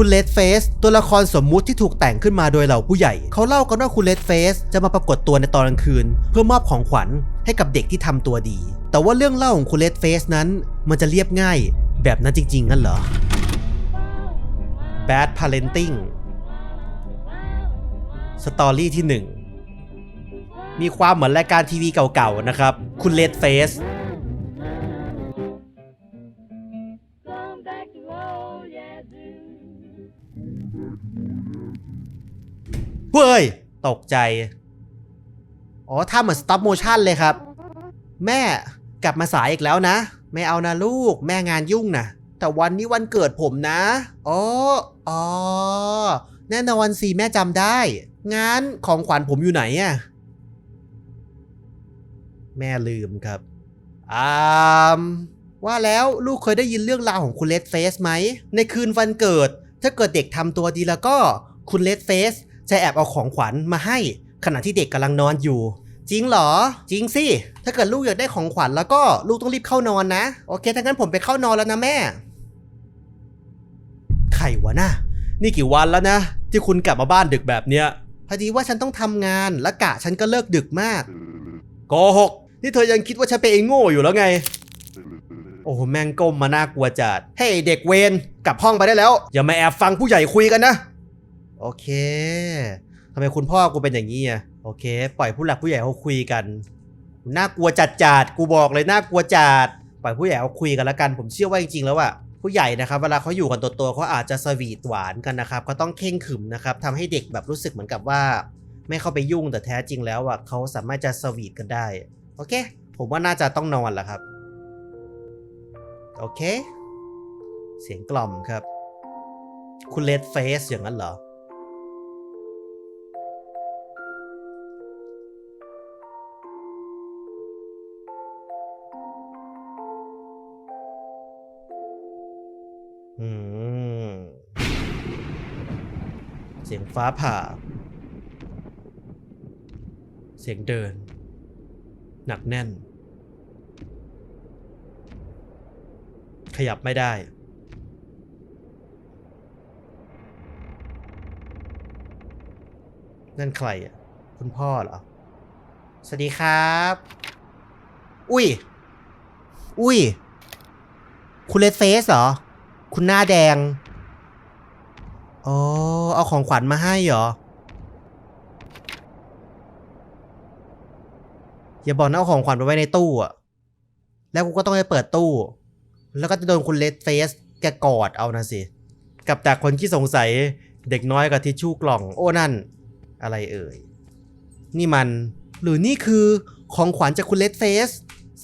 คุณเลดเฟสตัวละครสมมุติที่ถูกแต่งขึ้นมาโดยเหล่าผู้ใหญ่ เขาเล่ากันว่าคุณเลดเฟสจะมาปรากฏตัวในตอนกลางคืน เพื่อมอบของขวัญให้กับเด็กที่ทำตัวดี แต่ว่าเรื่องเล่าของคุณเลดเฟสนั้นมันจะเรียบง่าย แบบนั้นจริงๆงั้นเหรอ Bad Parenting สตอรี่ที่ 1 มีความเหมือนรายการทีวีเก่าๆนะครับ คุณเลดเฟส เฮ้ย ตกใจ อ๋อถ้าเหมือน stop motion เลยครับ แม่กลับมาสายอีกแล้วนะ ไม่เอานะลูก แม่งานยุ่งนะแต่วันนี้วันเกิดผมนะอ๋ออ๋อแน่นอนสิแม่จำได้ งานของขวัญผมอยู่ไหนอะแม่ลืมครับอ่ามว่าแล้วลูกเคยได้ยินเรื่องราวของคุณเลดเฟสไหม ในคืนวันเกิด ถ้าเกิดเด็กทำตัวดีแล้วก็คุณเลดเฟส จะแอบเอาของขวัญมาให้ขณะที่เด็กกำลังนอนอยู่ จริงเหรอ จริงสิ ถ้าเกิดลูกอยากได้ของขวัญแล้วก็ลูกต้องรีบเข้านอนนะ โอเคถ้างั้นผมไปเข้านอนแล้วนะแม่ ใครวะนะนี่กี่วันแล้วนะ ที่คุณกลับมาบ้านดึกแบบเนี้ยพอดีว่าฉันต้องทำงานและกะฉันก็เลิกดึกมากโกหกนี่เธอยังคิดว่าฉันเป็นไอ้โง่อยู่แล้วไง โอ้แมงก้มมาน่ากลัวจัดเฮ้เด็กเวนกลับห้องไปได้แล้ว อย่ามาแอบฟังผู้ใหญ่คุยกันนะ โอเคทำไมคุณพ่อกูเป็นอย่างนี้อะโอเค ปล่อยผู้หลักผู้ใหญ่เขาคุยกันน่ากลัวจัดจัดกูบอกเลยน่ากลัวจัดปล่อยผู้ใหญ่เขาคุยกันล้วกัน ผมเชื่อว่าจริงๆแล้วอะผู้ใหญ่นะครับเวลาเขาอยู่กันตัวๆเขาอาจจะสวีทหวานกันนะครับเขาต้องเข่งขึมนะครับทำให้เด็กแบบรู้สึกเหมือนกับว่า ไม่เข้าไปยุ่งแต่แท้จริงแล้วอะเขาสามารถจะสวีทกันได้โอเค ผมว่าน่าจะต้องนอนแหละครับโอเค เสียงกล่อมครับ คุณเลดเฟสอย่างนั้นเหรอ อืม เสียงฟ้าผ่า เสียงเดิน หนักแน่น ขยับไม่ได้นั่นใครอะ คุณพ่อเหรอ สวัสดีครับ อุ้ย อุ้ย คุณเลดเฟสเหรอ คุณหน้าแดง อ๋อ เอาของขวัญมาให้เหรอ อย่าบอกนะเอาของขวัญไปไว้ในตู้อะแล้วกูก็ต้องไปเปิดตู้ แล้วก็จะโดนคุณเลดเฟสแกกอดเอานะสิ กับจากคนที่สงสัยเด็กน้อยกับทิชชู่กล่อง โอ้นั่น อะไรเอ่ย นี่มัน หรือนี่คือของขวัญจากคุณเลดเฟส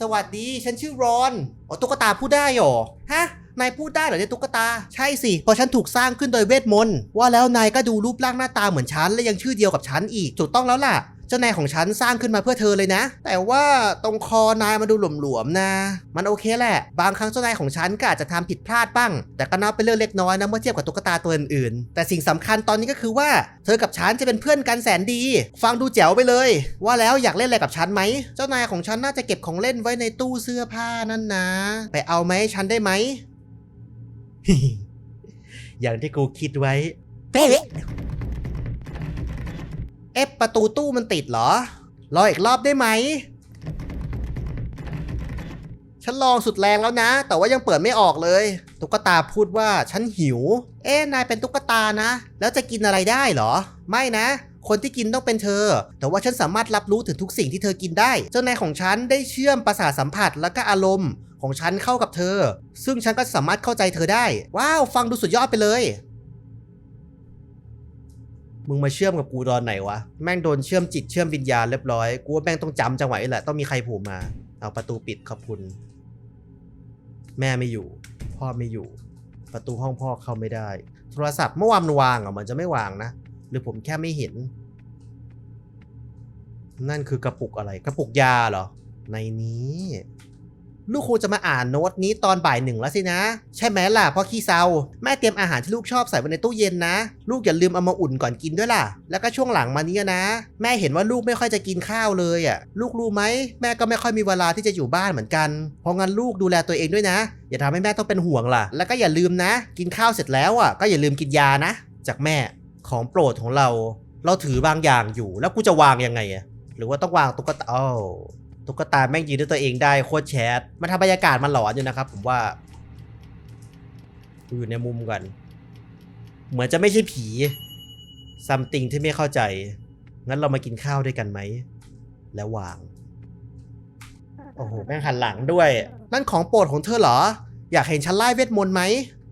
สวัสดี ฉันชื่อรอน อ๋อตุ๊กตาพูดได้เหรอ ฮะ นายพูดได้เหรอเนี่ยตุ๊กตา ใช่สิ เพราะฉันถูกสร้างขึ้นโดยเวทมนต์ ว่าแล้วนายก็ดูรูปร่างหน้าตาเหมือนฉัน และยังชื่อเดียวกับฉันอีกถูกต้องแล้วล่ะ เจ้านายของฉันสร้างขึ้นมาเพื่อเธอเลยนะ แต่ว่าตรงคอนายมาดูหลวมๆนะ มันโอเคแหละ บางครั้งเจ้านายของฉันก็อาจจะทำผิดพลาดบ้าง แต่ก็นับเป็นเรื่องเล็กน้อยนะเมื่อเทียบกับตุ๊กตาตัวอื่นๆ แต่สิ่งสำคัญตอนนี้ก็คือว่า เธอกับฉันจะเป็นเพื่อนกันแสนดี ฟังดูแจ๋วไปเลย ว่าแล้วอยากเล่นอะไรกับฉันไหม เจ้านายของฉันน่าจะเก็บของเล่นไว้ในตู้เสื้อผ้านั่นนะ ไปเอาไหมฉันได้ไหม อย่างที่กูคิดไว้เป๊ะเอ๊ะประตูตู้มันติดเหรอ รออีกรอบได้ไหม ฉันลองสุดแรงแล้วนะ แต่ว่ายังเปิดไม่ออกเลย ตุ๊กตาพูดว่าฉันหิว เอ๊ะนายเป็นตุ๊กตานะ แล้วจะกินอะไรได้เหรอ ไม่นะ คนที่กินต้องเป็นเธอ แต่ว่าฉันสามารถรับรู้ถึงทุกสิ่งที่เธอกินได้ เจ้านายของฉันได้เชื่อมประสาทสัมผัสและก็อารมณ์ ของฉันเข้ากับเธอ ซึ่งฉันก็สามารถเข้าใจเธอได้ ว้าว ฟังดูสุดยอดไปเลย มึงมาเชื่อมกับกูตอนไหนวะ แม่งโดนเชื่อมจิตเชื่อมวิญญาณเรียบร้อย กูว่าแม่งต้องจำจังหวะนี้แหละ ต้องมีใครผล่มา เอาประตูปิดขอบคุณ แม่ไม่อยู่ พ่อไม่อยู่ ประตูห้องพ่อเข้าไม่ได้ โทรศัพท์เมื่อวานมันวางอะมันจะไม่วางนะ หรือผมแค่ไม่เห็น นั่นคือกระปุกอะไร กระปุกยาเหรอ ในนี้ ลูกคงจะมาอ่านโน้ตนี้ตอนบ่ายหนึ่งแล้วสินะ ใช่ไหมล่ะพ่อขี้เซาแม่เตรียมอาหารที่ลูกชอบใส่ไว้ในตู้เย็นนะ ลูกอย่าลืมเอามาอุ่นก่อนกินด้วยล่ะ แล้วก็ช่วงหลังมานี้นะ แม่เห็นว่าลูกไม่ค่อยจะกินข้าวเลยอะ ลูกรู้ไหมแม่ก็ไม่ค่อยมีเวลาที่จะอยู่บ้านเหมือนกัน เพราะงั้นลูกดูแลตัวเองด้วยนะ อย่าทำให้แม่ต้องเป็นห่วงล่ะ แล้วก็อย่าลืมนะ กินข้าวเสร็จแล้วอะก็อย่าลืมกินยานะ จากแม่ของโปรดของเรา เราถือบางอย่างอยู่แล้วกูจะวางยังไงอะหรือว่าต้องวางตุ๊กตาอ้า ตุ๊กตาแม่งยืนด้วยตัวเองได้โคตรแชทมันทำบรรยากาศมันหลอนอยู่นะครับ ผมว่าอยู่ในมุมกันเหมือนจะไม่ใช่ผีซัมติงที่ไม่เข้าใจ งั้นเรามากินข้าวด้วยกันไหม แล้ววาง โอ้โห แม่งหันหลังด้วย นั่นของโปรดของเธอเหรอ อยากเห็นฉันไล่เวทมนต์ไหม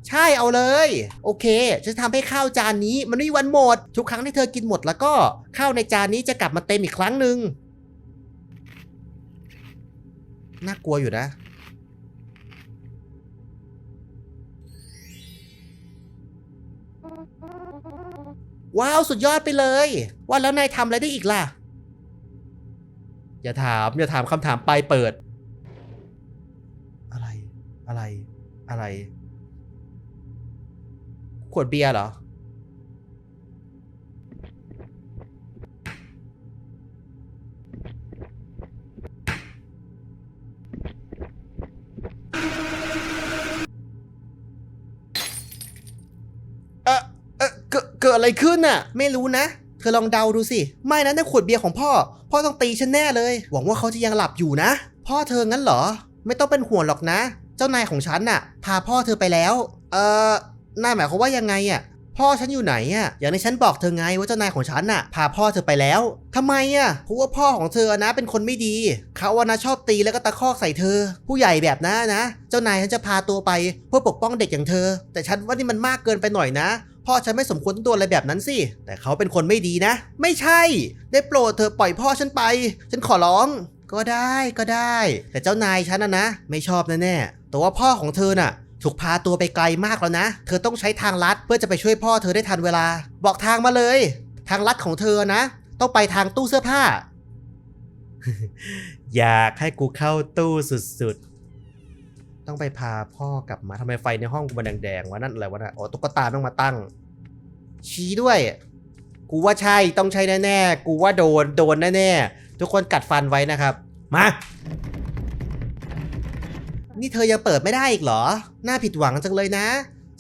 ใช่เอาเลย โอเค ฉันจะทำให้ข้าวจานนี้มันไม่มีวันหมด ทุกครั้งที่เธอกินหมดแล้วก็ข้าวในจานนี้จะกลับมาเต็มอีกครั้งหนึ่ง น่ากลัวอยู่นะ ว้าว สุดยอดไปเลย ว่าแล้วนายทำอะไรได้อีกล่ะ อย่าถาม อย่าถามคำถามปลายเปิด อะไร อะไร อะไร ขวดเบียร์เหรอ กิดอะไรขึ้นน่ะ ไม่รู้นะ เธอลองเดาดูสิ ไม่นะนั่นขวดเบียร์ของพ่อ พ่อต้องตีฉันแน่เลย หวังว่าเขาจะยังหลับอยู่นะ พ่อเธองั้นเหรอ ไม่ต้องเป็นห่วงหรอกนะ เจ้านายของฉันน่ะ พาพ่อเธอไปแล้ว เอ่อน่าหมายความว่ายังไงอะ พ่อฉันอยู่ไหนอะ อย่างที่ฉันบอกเธอไงว่าเจ้านายของฉันน่ะ พาพ่อเธอไปแล้วทำไมอะ เพราะว่าพ่อของเธอนะเป็นคนไม่ดี เขาอะนะชอบตีแล้วก็ตะคอกใส่เธอ ผู้ใหญ่แบบนั้นนะ เจ้านายฉันจะพาตัวไปเพื่อปกป้องเด็กอย่างเธอ แต่ฉันว่านี่มันมากเกินไปหน่อยนะ พ่อฉันไม่สมควรต้องโดนอะไรแบบนั้นสิ แต่เขาเป็นคนไม่ดีนะ ไม่ใช่ ได้โปรดเธอปล่อยพ่อฉันไป ฉันขอร้อง ก็ได้ก็ได้ แต่เจ้านายฉันนะนะ ไม่ชอบแน่ๆแต่ว่าพ่อของเธอน่ะถูกพาตัวไปไกลมากแล้วนะ เธอต้องใช้ทางลัดเพื่อจะไปช่วยพ่อเธอได้ทันเวลา บอกทางมาเลย ทางลัดของเธอนะ ต้องไปทางตู้เสื้อผ้า อยากให้กูเข้าตู้สุดๆ ต้องไปพาพ่อกลับมาทำไมไฟในห้องกูมันแดงๆวะนั่นอะไรวะนะอ๋อตุ๊กตาต้องมาตั้ง ชี้ด้วย กูว่าใช่ต้องใช่แน่ๆ กูว่าโดนโดนแน่ๆ ทุกคนกัดฟันไว้นะครับ มา นี่เธอยังเปิดไม่ได้อีกเหรอ น่าผิดหวังจังเลยนะ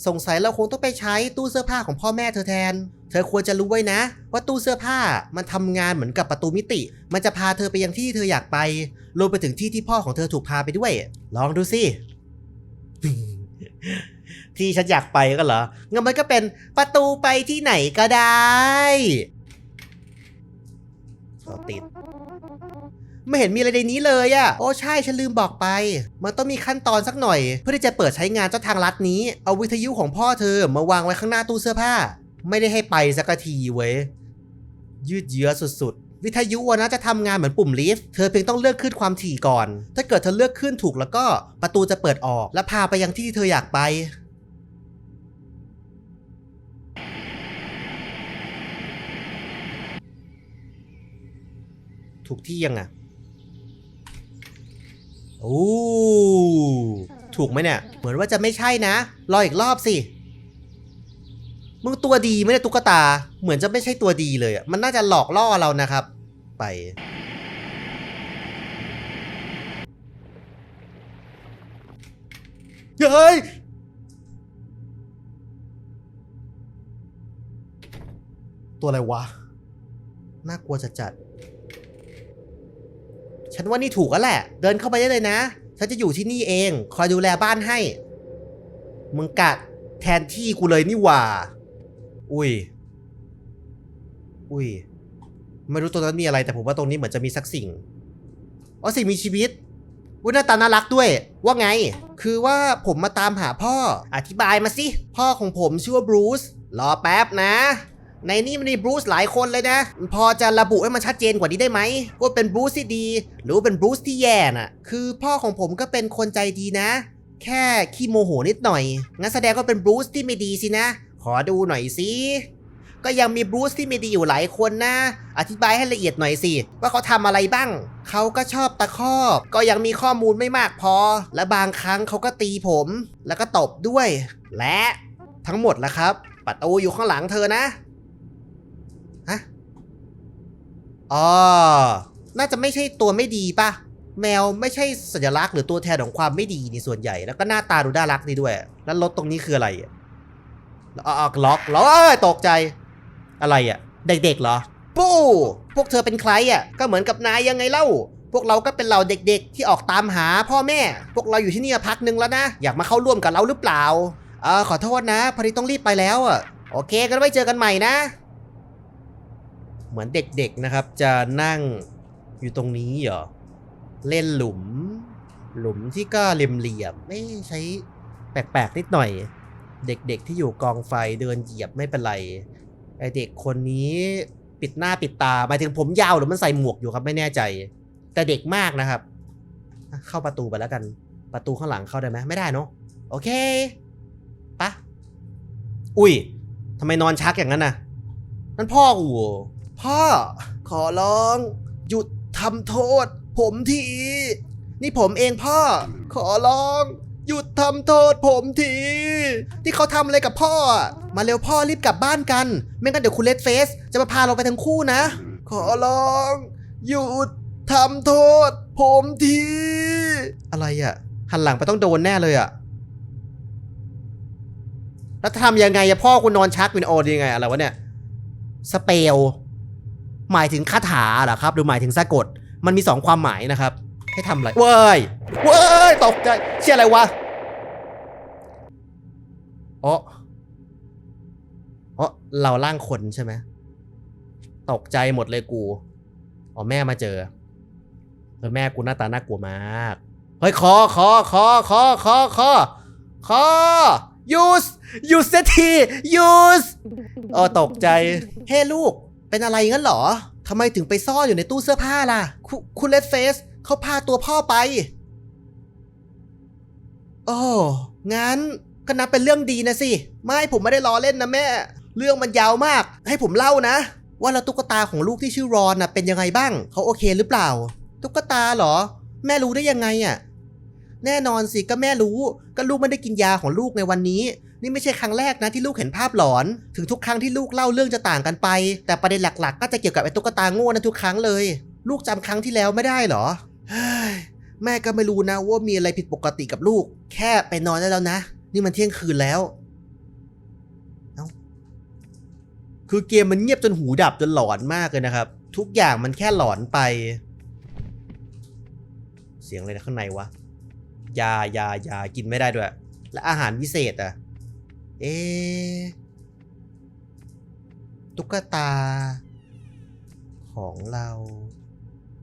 สงสัยเราคงต้องไปใช้ตู้เสื้อผ้าของพ่อแม่เธอแทน เธอควรจะรู้ไว้นะ ว่าตู้เสื้อผ้ามันทำงานเหมือนกับประตูมิติ มันจะพาเธอไปยังที่ที่เธออยากไป รวมไปถึงที่ที่พ่อของเธอถูกพาไปด้วย ลองดูสิ ที่ฉันอยากไปก็เหรองั้นมันก็เป็นประตูไปที่ไหนก็ได้ติดไม่เห็นมีอะไรในนี้เลยอะ่ะ โอ้ใช่ฉันลืมบอกไป มันต้องมีขั้นตอนสักหน่อย เพื่อที่จะเปิดใช้งานเจ้าทางลัดนี้ เอาวิทยุของพ่อเธอมาวางไว้ข้างหน้าตู้เสื้อผ้า ไม่ได้ให้ไปสักทีเว้ย ยืดเยื้อสุดๆ วิทยุอะนะจะทำงานเหมือนปุ่มลิฟต์ เธอเพียงต้องเลือกขึ้นความถี่ก่อน ถ้าเกิดเธอเลือกขึ้นถูกแล้วก็ประตูจะเปิดออก และพาไปยังที่ที่เธออยากไป ถูกที่ยังอะโอ้ถูกไหมเนี่ย เหมือนว่าจะไม่ใช่นะรออีกรอบสิมึงตัวดีไม่ได้ตุ๊กตา เหมือนจะไม่ใช่ตัวดีเลยอะมันน่าจะหลอกล่อเรานะครับ ไป เฮ้ยตัวอะไรวะ น่ากลัวจะจัด ฉันว่านี่ถูกแล้วแหละ เดินเข้าไปได้เลยนะ ฉันจะอยู่ที่นี่เอง คอยดูแลบ้านให้ มึงกัดแทนที่กูเลยนี่หว่า อุ้ย อุ้ย ไม่รู้ตรงนั้นมีอะไรแต่ผมว่าตรงนี้เหมือนจะมีสักสิ่ง อ๋อสิ่งมีชีวิตอุ้ยหน้าตาน่ารักด้วย ว่าไง คือว่าผมมาตามหาพ่อ อธิบายมาสิ พ่อของผมชื่อว่าบรูซ รอแป๊บนะ ในนี้มันมีบรูซหลายคนเลยนะ พอจะระบุให้มันชัดเจนกว่านี้ได้ไหมว่าเป็นบรูซที่ดี หรือเป็นบรูซที่แย่น่ะ คือพ่อของผมก็เป็นคนใจดีนะ แค่ขี้โมโหนิดหน่อย งั้นแสดงว่าเป็นบรูซที่ไม่ดีสินะ ขอดูหน่อยสิก็ยังมีบรูซที่ไม่ดีอยู่หลายคนนะ อธิบายให้ละเอียดหน่อยสิ ว่าเขาทำอะไรบ้าง เขาก็ชอบตะคอก ก็ยังมีข้อมูลไม่มากพอ และบางครั้งเขาก็ตีผม แล้วก็ตบด้วย และทั้งหมดละครับประตูอยู่ข้างหลังเธอนะ อ๋อ น่าจะไม่ใช่ตัวไม่ดีป่ะแมวไม่ใช่สัญลักษณ์หรือตัวแทนของความไม่ดีนี่ส่วนใหญ่ แล้วก็หน้าตาดูน่ารักดีด้วย แล้วรถตรงนี้คืออะไรอะอ๋อล็อกล็อกเอ้ยตกใจ อะไรอะ เด็กๆเหรอ ปู้ พวกเธอเป็นใครอะ ก็เหมือนกับนายยังไงเล่า พวกเราก็เป็นเราเด็ก ๆ ที่ออกตามหาพ่อแม่ พวกเราอยู่ที่นี่พักหนึ่งแล้วนะ อยากมาเข้าร่วมกับเราหรือเปล่าเออขอโทษนะ พอดีต้องรีบไปแล้วอะ โอเคกันไว้เจอกันใหม่นะ เหมือนเด็กๆนะครับ จะนั่งอยู่ตรงนี้เหรอ เล่นหลุม หลุมที่ก็เหลี่ยมๆไม่ใช้แปลกๆนิดหน่อย เด็กๆที่อยู่กองไฟเดินเหยียบไม่เป็นไรไอเด็กคนนี้ปิดหน้าปิดตาหมายถึงผมยาวหรือมันใส่หมวกอยู่ครับไม่แน่ใจ แต่เด็กมากนะครับ เข้าประตูไปแล้วกัน ประตูข้างหลังเข้าได้ไหมไม่ได้เนอะโอเคปะอุ้ยทำไมนอนชักอย่างนั้นน่ะนั่นพ่อกู พ่อ ขอร้อง หยุดทำโทษ ผมทีนี่ผมเองพ่อ ขอร้อง หยุดทำโทษผมทีที่เขาทำอะไรกับพ่ออะมาเร็วพ่อรีบกลับบ้านกัน ไม่งั้นเดี๋ยวคุณเลดเฟสจะมาพาเราไปทั้งคู่นะ ขอร้อง หยุดทำโทษ ผมที อะไรอะหันหลังไปต้องโดนแน่เลยอะแล้วทำยังไงอะพ่อคุณนอนชักเป็นโอดยังไงอะไรวะเนี่ย สเปล หมายถึงคาถาเหรอครับ หรือหมายถึงสะกด มันมีสองความหมายนะครับ ให้ทำอะไรเว้ยเว้ยตกใจเชื่ออะไรวะอ๋ออ๋อเราล่างคนใช่ไหมตกใจหมดเลยกูอ๋อแม่มาเจอเออแม่กูหน้าตาน่ากลัวมาก เฮ้ยคอคอคอคอคอคอคอ use use เสียที use เออตกใจ เฮ้ลูก เป็นอะไรงั้นเหรอทำไมถึงไปซ่อนอยู่ในตู้เสื้อผ้าล่ะคุคุณเลดเฟสเขาพาตัวพ่อไป โอ้งั้นก็นับเป็นเรื่องดีนะสิ ไม่ผมไม่ได้ล้อเล่นนะแม่ เรื่องมันยาวมาก ให้ผมเล่านะ ว่าแล้วตุ๊กตาของลูกที่ชื่อรอนน่ะเป็นยังไงบ้าง เขาโอเคหรือเปล่า ตุ๊กตาเหรอ แม่รู้ได้ยังไงอะ แน่นอนสิก็แม่รู้ ก็ลูกไม่ได้กินยาของลูกในวันนี้ นี่ไม่ใช่ครั้งแรกนะที่ลูกเห็นภาพหลอน ถึงทุกครั้งที่ลูกเล่าเรื่องจะต่างกันไป แต่ประเด็นหลักๆ ก็จะเกี่ยวกับไอ้ตุ๊กตาโง่นั้นทุกครั้งเลย ลูกจำครั้งที่แล้วไม่ได้เหรอแม่ก็ไม่รู้นะว่ามีอะไรผิดปกติกับลูก แค่ไปนอนได้แล้วนะ นี่มันเที่ยงคืนแล้วคือเกมมันเงียบจนหูดับจนหลอนมากเลยนะครับ ทุกอย่างมันแค่หลอนไป เสียงอะไรนะข้างในวะยายายากินไม่ได้ด้วย และอาหารวิเศษอะ เอะตุ๊กตา ของเรา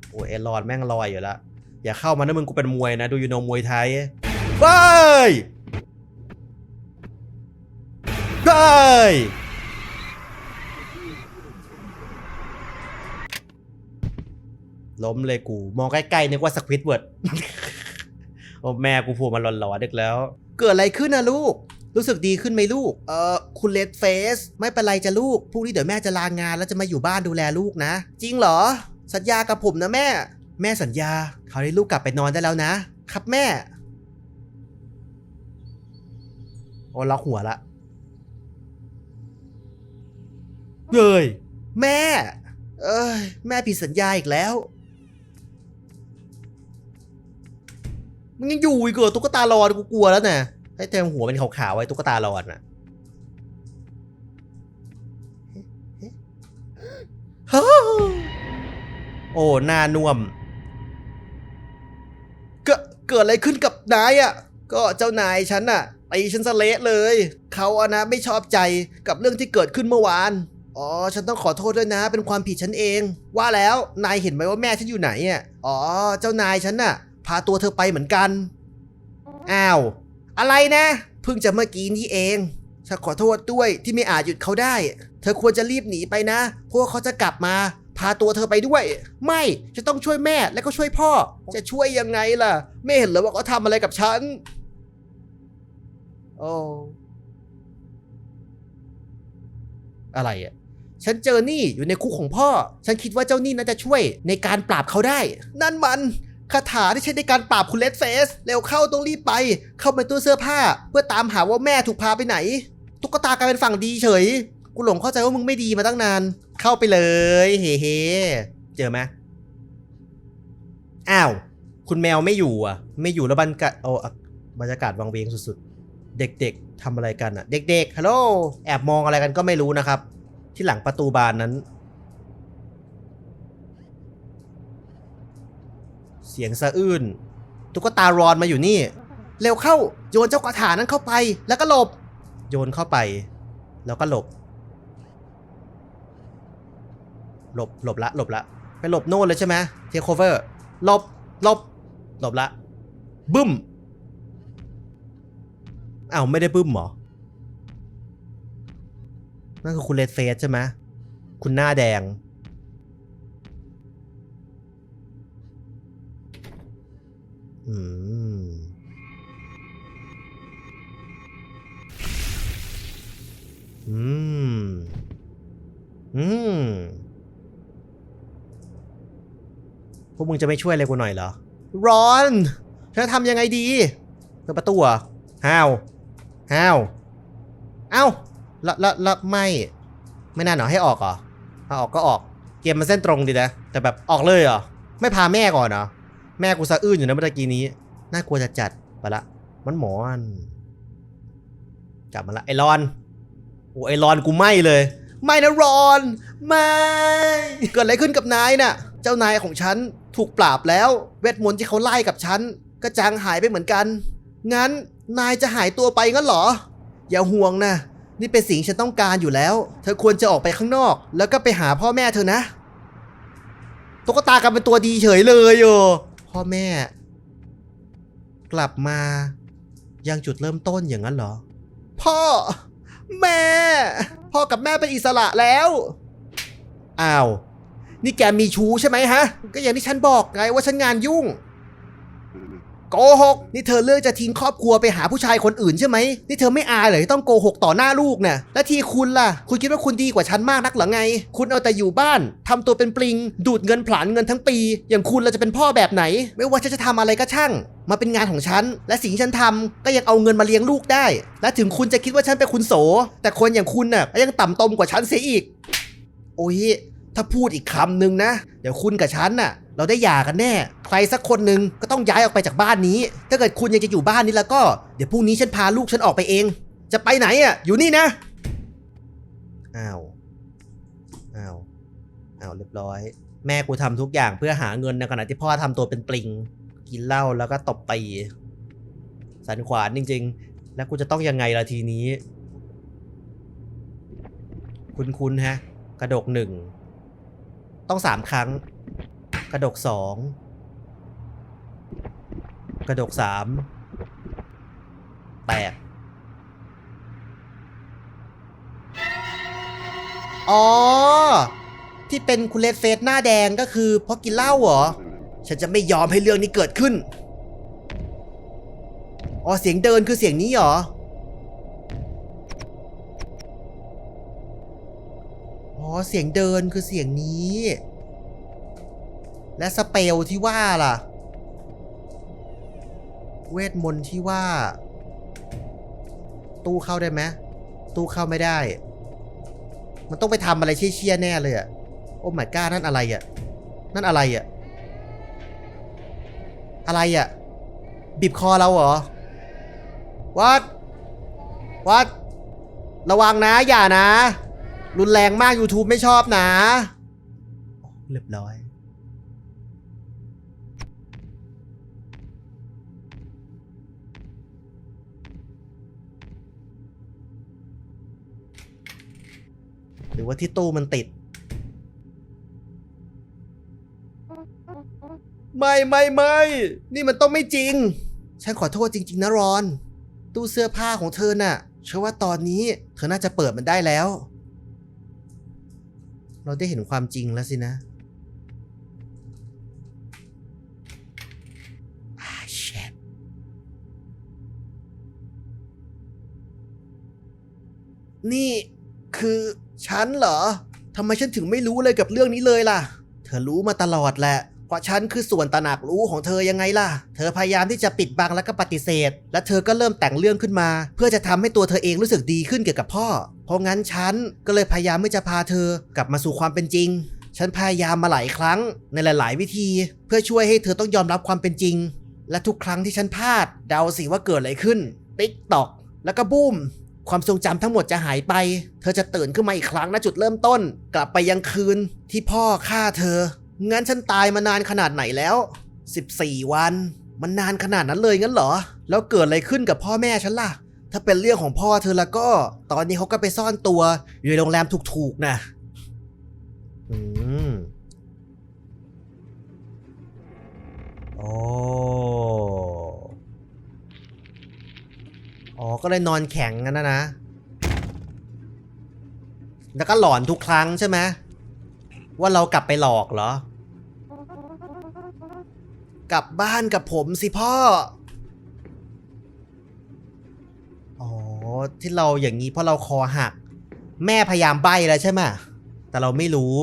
โอ้เอลอนแม่งลอยอยู่แล้วอย่าเข้ามานะมึงกูเป็นมวยนะ ดูยูโนมวยไทยเฮ้ยเฮ้ยล้มเลยกู มองใกล้ๆนึกว่าสควิตเวิร์ดโอ้แม่กูพูดมาหลอนๆดึกแล้ว เกิดอะไรขึ้นนะลูก รู้สึกดีขึ้นไหมลูก เออคุณเลดเฟส ไม่เป็นไรจะลูกพรุ่งนี้เดี๋ยวแม่จะลางานแล้วจะมาอยู่บ้านดูแลลูกนะ จริงเหรอ สัญญากับผมนะแม่ แม่สัญญาคราวนี้ลูกกลับไปนอนได้แล้วนะ ครับแม่ โอ้ล็อกหัวละเฮ้ยแม่ เอ้ยแม่ผิดสัญญาอีกแล้วมันยังอยู่อีกเหรอตุ๊กตาลอนกูกลัวแล้วนะ ให้เต็มหัวเป็นขาวๆไว้ตุ๊กตาลอนอะโอ้หน้าน่วม เกิดเกิดอะไรขึ้นกับนายอะก็เจ้านายฉันน่ะตีฉันสะเละเลย เขาอะนะไม่ชอบใจกับเรื่องที่เกิดขึ้นเมื่อวาน อ๋อ ฉันต้องขอโทษด้วยนะ เป็นความผิดฉันเอง ว่าแล้วนายเห็นไหมว่าแม่ฉันอยู่ไหนอะ อ๋อ เจ้านายฉันน่ะ พาตัวเธอไปเหมือนกัน อ้าว อะไรนะ เพิ่งจะเมื่อกี้นี่เองฉันขอโทษด้วยที่ไม่อาจหยุดเขาได้ เธอควรจะรีบหนีไปนะ เพราะว่าเขาจะกลับมา พาตัวเธอไปด้วย ไม่จะต้องช่วยแม่และก็ช่วยพ่อ จะช่วยยังไงล่ะ ไม่เห็นเหรอว่าเขาทำอะไรกับฉัน โอ้ อะไรอะ ฉันเจอนี่อยู่ในคุกของพ่อ ฉันคิดว่าเจ้านี่น่าจะช่วยในการปราบเขาได้ นั่นมัน คาถาที่ใช้ในการปราบคุณเลดเฟสเร็วเข้าต้องรีบไป เข้าไปตู้เสื้อผ้า เพื่อตามหาว่าแม่ถูกพาไปไหน ตุ๊กตากลายเป็นฝั่งดีเฉย กูหลงเข้าใจว่ามึงไม่ดีมาตั้งนาน เข้าไปเลย เฮ้เฮเจอไหมอ้าว คุณแมวไม่อยู่อะ ไม่อยู่แล้วบรรยากาศโอ้อะบรรยากาศวังเวงสุดๆ เด็กๆทำอะไรกันอะ เด็กๆฮัลโหลแอบมองอะไรกันก็ไม่รู้นะครับ ที่หลังประตูบานนั้น สียงสะอื้นตุ๊กตารอนมาอยู่นี่ เร็วเข้าโยนเจ้ากระถานั้นเข้าไป แล้วก็หลบ โยนเข้าไป แล้วก็หลบ หลบหลบละหลบละ ไปหลบโน่นเลยใช่ไหมเทคโคเวอร์หลบหลบหลบละบึ้มอ้าวไม่ได้บึ้มหรอนั่นคือคุณเลดเฟสใช่ไหมคุณหน้าแดง อืมอืม อืม พวกมึงจะไม่ช่วยอะไรกูหน่อยเหรอ ร้อนฉันจะทำยังไงดีเปิดประตูเหรอะห้าวห้าวเอ้าละละละไม่ ไม่น่าหนอให้ออกเหรอถ้าออกก็ออก เกมมันเส้นตรงดีนะ แต่แบบออกเลยเหรอ ไม่พาแม่ก่อนเหรอ แม่กูสะอื้นอยู่นะเมื่อกี้นี้ น่ากลัวจะจัดไปละ มันหมอนกลับมาละไอรอน โอ้ไอรอนกูไม่เลย ไม่นะรอน ไม่ เกิดอะไรขึ้นกับนายน่ะ เจ้านายของฉันถูกปราบแล้ว เวทมนต์ที่เขาไล่กับฉันก็จางหายไปเหมือนกัน งั้นนายจะหายตัวไปงั้นเหรอ อย่าห่วงนะ นี่เป็นสิ่งฉันต้องการอยู่แล้ว เธอควรจะออกไปข้างนอก แล้วก็ไปหาพ่อแม่เธอนะ ตุ๊กตากลายเป็นตัวดีเฉยเลยโย พ่อแม่ กลับมายังจุดเริ่มต้นอย่างนั้นเหรอ พ่อ แม่ พ่อกับแม่เป็นอิสระแล้วอ้าวนี่แกมีชู้ใช่ไหมฮะ ก็อย่างที่ฉันบอกไงว่าฉันงานยุ่ง โกหกนี่เธอเลือกจะทิ้งครอบครัวไปหาผู้ชายคนอื่นใช่ไหมนี่เธอไม่อายเลยที่ต้องโกหกต่อหน้าลูกน่ะและทีคุณล่ะ คุณคิดว่าคุณดีกว่าฉันมากนักหรอไง คุณเอาแต่อยู่บ้านทำตัวเป็นปลิง ดูดเงินผลาญเงินทั้งปี อย่างคุณเราจะเป็นพ่อแบบไหน ไม่ว่าฉันจะทำอะไรก็ช่างมาเป็นงานของฉัน และสิ่งที่ฉันทำก็ยังเอาเงินมาเลี้ยงลูกได้ และถึงคุณจะคิดว่าฉันเป็นคุณโส แต่คนอย่างคุณน่ะก็ยังต่ำตมกว่าฉันเสียอีก โอ้ยถ้าพูดอีกคำหนึ่งนะ เดี๋ยวคุณกับฉันน่ะ เราได้หย่ากันแน่ ใครสักคนหนึ่งก็ต้องย้ายออกไปจากบ้านนี้ ถ้าเกิดคุณยังจะอยู่บ้านนี้แล้วก็ เดี๋ยวพรุ่งนี้ฉันพาลูกฉันออกไปเอง จะไปไหนอะ อยู่นี่นะ อ้าว อ้าว อ้าวเรียบร้อย แม่กูทำทุกอย่างเพื่อหาเงินในขณะที่พ่อทำตัวเป็นปลิง กินเหล้าแล้วก็ตบตีสันขวานจริง ๆ แล้วกูจะต้องยังไงล่ะทีนี้ คุณๆฮะ กระดกหนึ่ง ต้องสามครั้ง กระดกสองกระดกสามแตกอ๋อ ที่เป็นคุณเลดเฟสหน้าแดงก็คือเพราะกินเหล้าเหรอ ฉันจะไม่ยอมให้เรื่องนี้เกิดขึ้น อ๋อ เสียงเดินคือเสียงนี้เหรอ อ๋อ เสียงเดินคือเสียงนี้ และสเปลที่ว่าล่ะ เวทมนต์ที่ว่า ตู้เข้าได้ไหมตู้เข้าไม่ได้ มันต้องไปทำอะไรเชี่ยๆแน่เลยอะโอ้ my god นั่นอะไรอะนั่นอะไรอะอะไรอะบีบคอเราเหรอวัดวัดระวังนะ อย่านะ รุนแรงมาก YouTube ไม่ชอบนะ เรียบร้อย หรือว่าที่ตู้มันติด ไม่ไม่ไม่นี่มันต้องไม่จริง ฉันขอโทษจริง ๆนะรอน ตู้เสื้อผ้าของเธอน่ะเชื่อว่าตอนนี้เธอน่าจะเปิดมันได้แล้ว เราได้เห็นความจริงแล้วสินะอ่า shit นี่คือ ฉันเหรอทำไมฉันถึงไม่รู้เลยกับเรื่องนี้เลยล่ะ เธอรู้มาตลอดแหละ เพราะฉันคือส่วนตระหนักรู้ของเธอยังไงล่ะ เธอพยายามที่จะปิดบังและก็ปฏิเสธ และเธอก็เริ่มแต่งเรื่องขึ้นมา เพื่อจะทำให้ตัวเธอเองรู้สึกดีขึ้นเกี่ยวกับพ่อ เพราะงั้นฉันก็เลยพยายามที่จะพาเธอกลับมาสู่ความเป็นจริง ฉันพยายามมาหลายครั้งในหลาย ๆ วิธี เพื่อช่วยให้เธอต้องยอมรับความเป็นจริง และทุกครั้งที่ฉันพลาด เดาสิว่าเกิดอะไรขึ้นติ๊กตอกแล้วก็บูม ความทรงจำทั้งหมดจะหายไป เธอจะตื่นขึ้นมาอีกครั้งณจุดเริ่มต้น กลับไปยังคืนที่พ่อฆ่าเธอ งั้นฉันตายมานานขนาดไหนแล้ว 14 วัน มันนานขนาดนั้นเลยงั้นเหรอ แล้วเกิดอะไรขึ้นกับพ่อแม่ฉันล่ะ ถ้าเป็นเรื่องของพ่อเธอแล้วก็ ตอนนี้เขาก็ไปซ่อนตัวอยู่ในโรงแรมถูกๆนะอืมโอ้ อ๋อ ก็เลยนอนแข็งกันนะนะ แล้วก็หลอนทุกครั้งใช่ไหมว่าเรากลับไปหลอกเหรอ กลับบ้านกับผมสิพ่อ อ๋อ ที่เราอย่างนี้เพราะเราคอหัก แม่พยายามใบ้แล้วใช่ไหมแต่เราไม่รู้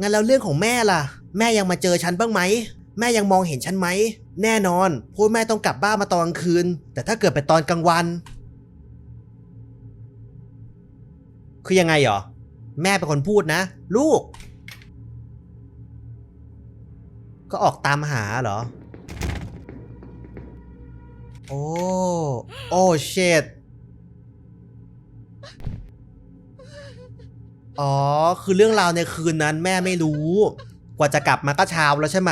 งั้นแล้วเรื่องของแม่ล่ะ แม่ยังมาเจอฉันบ้างไหม แม่ยังมองเห็นฉันไหม แน่นอนพราะแม่ต้องกลับบ้านมาตอนกลางคืน แต่ถ้าเกิดเป็นตอนกลางวัน คือยังไงหรอ แม่เป็นคนพูดนะ ลูก ก็ออกตามหาเหรอ โอ้ โอ้เชดอ๋อ คือเรื่องราวในคืนนั้นแม่ไม่รู้ กว่าจะกลับมาก็เช้าแล้วใช่ไหม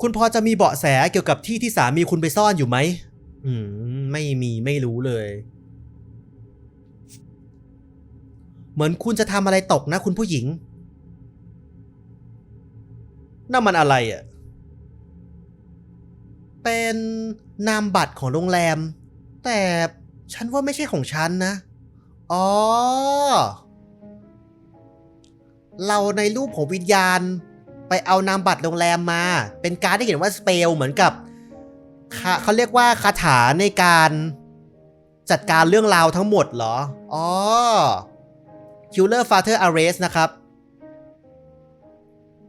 คุณพอจะมีเบาะแสเกี่ยวกับที่ที่สามีคุณไปซ่อนอยู่ไหม อืม ไม่มีไม่รู้เลย เหมือนคุณจะทำอะไรตกนะ คุณผู้หญิงนั่นมันอะไรอะ เป็นนามบัตรของโรงแรม แต่ฉันว่าไม่ใช่ของฉันนะ อ๋อ เราในรูปของวิญญาณ ไปเอานามบัตรโรงแรมมา เป็นการดที่เขียนว่าสเปลเหมือนกับเขาเขาเรียกว่าคาถาในการจัดการเรื่องราวทั้งหมดเหรอ อ๋อ Killer Father Arrest นะครับ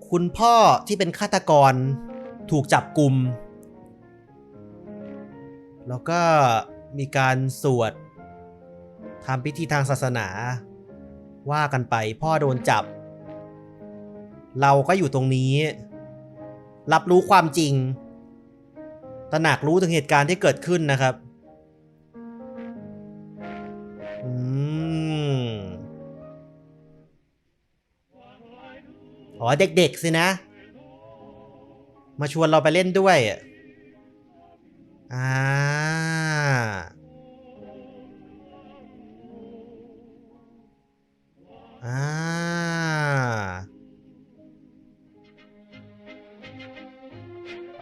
คุณพ่อที่เป็นฆาตกรถูกจับกลุ่ม แล้วก็มีการสวดทำพิธีทางศาสนา ว่ากันไปพ่อโดนจับ เราก็อยู่ตรงนี้ รับรู้ความจริง ตระหนักรู้ถึงเหตุการณ์ที่เกิดขึ้นนะครับอืมอ๋อเด็กๆสินะ มาชวนเราไปเล่นด้วยอะอ่าอ่า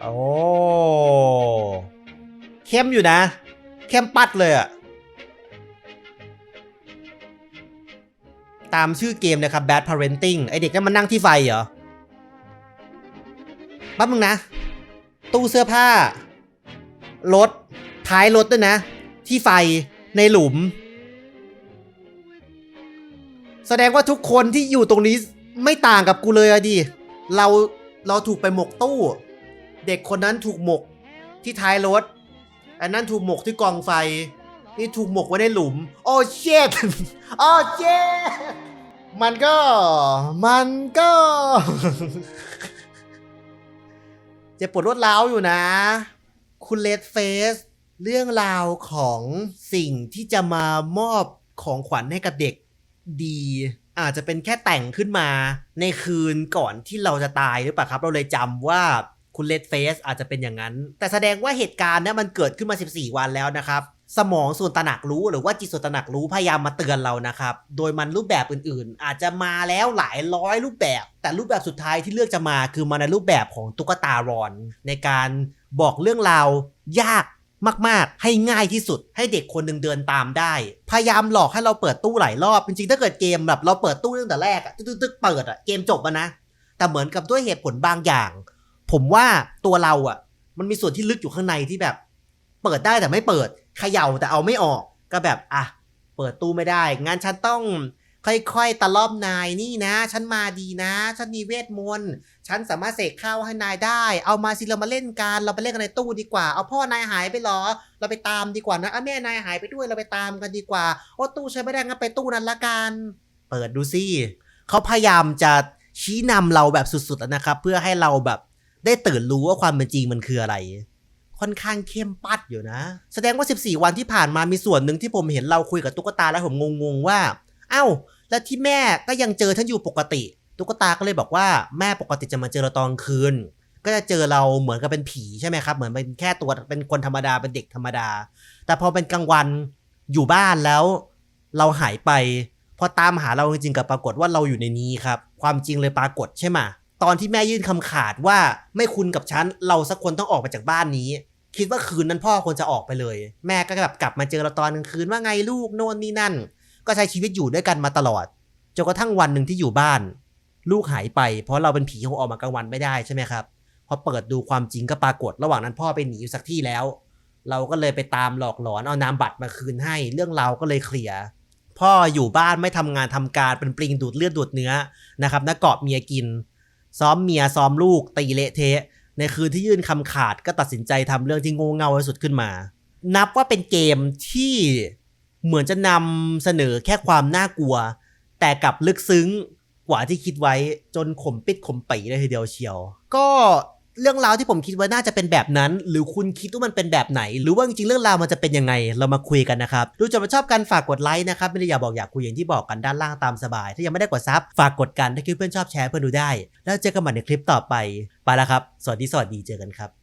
โอ้เข้มอยู่นะ เข้มปัดเลยอะตามชื่อเกมนะครับ Bad Parenting ไอเด็กนั่นมันนั่งที่ไฟเหรอแป๊บมึงนะ ตู้เสื้อผ้า รถ ท้ายรถด้วยนะ ที่ไฟในหลุม แสดงว่าทุกคนที่อยู่ตรงนี้ไม่ต่างกับกูเลยอะดิ เราเราถูกไปหมกตู้ เด็กคนนั้นถูกหมกที่ท้ายรถ อันนั้นถูกหมกที่กองไฟ นี่ถูกหมกไว้ในหลุม โอ้เช็ดโอ้เช็ดมันก็ มันก็เจ็บปวดรวดร้าวอยู่นะ คุณเลดเฟส เรื่องราวของสิ่งที่จะมามอบของขวัญให้กับเด็กดี อาจจะเป็นแค่แต่งขึ้นมาในคืนก่อนที่เราจะตายหรือเปล่าครับ เราเลยจำว่า คุณเลดเฟสอาจจะเป็นอย่างนั้น แต่แสดงว่าเหตุการณ์นี้มันเกิดขึ้นมา 14 วันแล้วนะครับ สมองส่วนตระหนักรู้หรือว่าจิตส่วนตระหนักรู้พยายามมาเตือนเรานะครับ โดยมันรูปแบบอื่นๆ อาจจะมาแล้วหลายร้อยรูปแบบ แต่รูปแบบสุดท้ายที่เลือกจะมาคือมาในรูปแบบของตุ๊กตารอน ในการบอกเรื่องราวยากมาก ๆ ให้ง่ายที่สุดให้เด็กคนหนึ่งเดินตามได้ พยายามหลอกให้เราเปิดตู้หลายรอบ จริง ๆ ถ้าเกิดเกมแบบเราเปิดตู้ตั้งแต่แรกอะตึ๊กๆเปิดอะเกมจบอะนะ แต่เหมือนกับด้วยเหตุผลบางอย่าง ผมว่าตัวเราอะมันมีส่วนที่ลึกอยู่ข้างในที่แบบ เปิดได้แต่ไม่เปิดเขย่าแต่เอาไม่ออก ก็แบบอะเปิดตู้ไม่ได้ งั้นฉันต้องค่อยๆตะล่อมนายนี่นะ ฉันมาดีนะ ฉันมีเวทมนต์ฉันสามารถเสกข้าวให้นายได้ เอามาสิเรามาเล่นกันเราไปเล่นกันในตู้ดีกว่า เอาพ่อนายหายไปหรอ เราไปตามดีกว่านะเอาแม่นายหายไปด้วยเราไปตามกันดีกว่าโอ้ตู้ใช้ไม่ได้งั้นไปตู้นั้นละกันเปิดดูสิเขาพยายามจะชี้นำเราแบบสุดๆแล้วนะครับ เพื่อให้เราแบบ ได้ตื่นรู้ว่าความเป็นจริงมันคืออะไร ค่อนข้างเข้มปัดอยู่นะ แสดงว่า 14 วันที่ผ่านมามีส่วนหนึ่งที่ผมเห็นเราคุยกับตุ๊กตาแล้วผมงงๆว่า เอ้า แล้วที่แม่ก็ยังเจอท่านอยู่ปกติ ตุ๊กตาก็เลยบอกว่าแม่ปกติจะมาเจอเราตอนคืน ก็จะเจอเราเหมือนกับเป็นผีใช่ไหมครับ เหมือนเป็นแค่ตัวเป็นคนธรรมดาเป็นเด็กธรรมดา แต่พอเป็นกลางวันอยู่บ้านแล้ว เราหายไปพอตามหาเราจริงๆกับปรากฏว่าเราอยู่ในนี้ครับ ความจริงเลยปรากฏใช่ไหม ตอนที่แม่ยื่นคำขาดว่าไม่คุณกับฉันเราสักคนต้องออกไปจากบ้านนี้ คิดว่าคืนนั้นพ่อควรจะออกไปเลย แม่ก็แบบกลับมาเจอเราตอนกลางคืนว่าไงลูกโน่นนี่นั่น ก็ใช้ชีวิตอยู่ด้วยกันมาตลอดจนกระทั่งวันหนึ่งที่อยู่บ้าน ลูกหายไป เพราะเราเป็นผีคงออกมากลางวันไม่ได้ใช่ไหมครับพอเปิดดูความจริงก็ปรากฏระหว่างนั้นพ่อไปหนีอยู่สักที่แล้ว เราก็เลยไปตามหลอกหลอนเอานามบัตรมาคืนให้ เรื่องเราก็เลยเคลียร์พ่ออยู่บ้านไม่ทำงานทำการเป็นปลิงดูดเลือดดูดเนื้อนะครับนักเกาะเมียกิน ซ้อมเมียซ้อมลูกตีเละเทะ ในคืนที่ยื่นคำขาดก็ตัดสินใจทำเรื่องที่โง่เง่าที่สุดขึ้นมา นับว่าเป็นเกมที่เหมือนจะนำเสนอแค่ความน่ากลัว แต่กลับลึกซึ้งกว่าที่คิดไว้จนขมปิดขมปีเลยทีเดียวเชียว ก็ เรื่องราวที่ผมคิดว่าน่าจะเป็นแบบนั้น หรือคุณคิดว่ามันเป็นแบบไหน หรือว่าจริงๆเรื่องราวมันจะเป็นยังไง เรามาคุยกันนะครับ ดูจนมาชอบกันฝากกดไลค์นะครับ ไม่ได้อยากบอกอยากคุยอย่างที่บอกกันด้านล่างตามสบาย ถ้ายังไม่ได้กดซับฝากกดกันถ้าคิดเพื่อนชอบแชร์เพื่อนดูได้ แล้วเจอกันใหม่ในคลิปต่อไป ไปแล้วครับ สวัสดีสวัสดีเจอกันครับ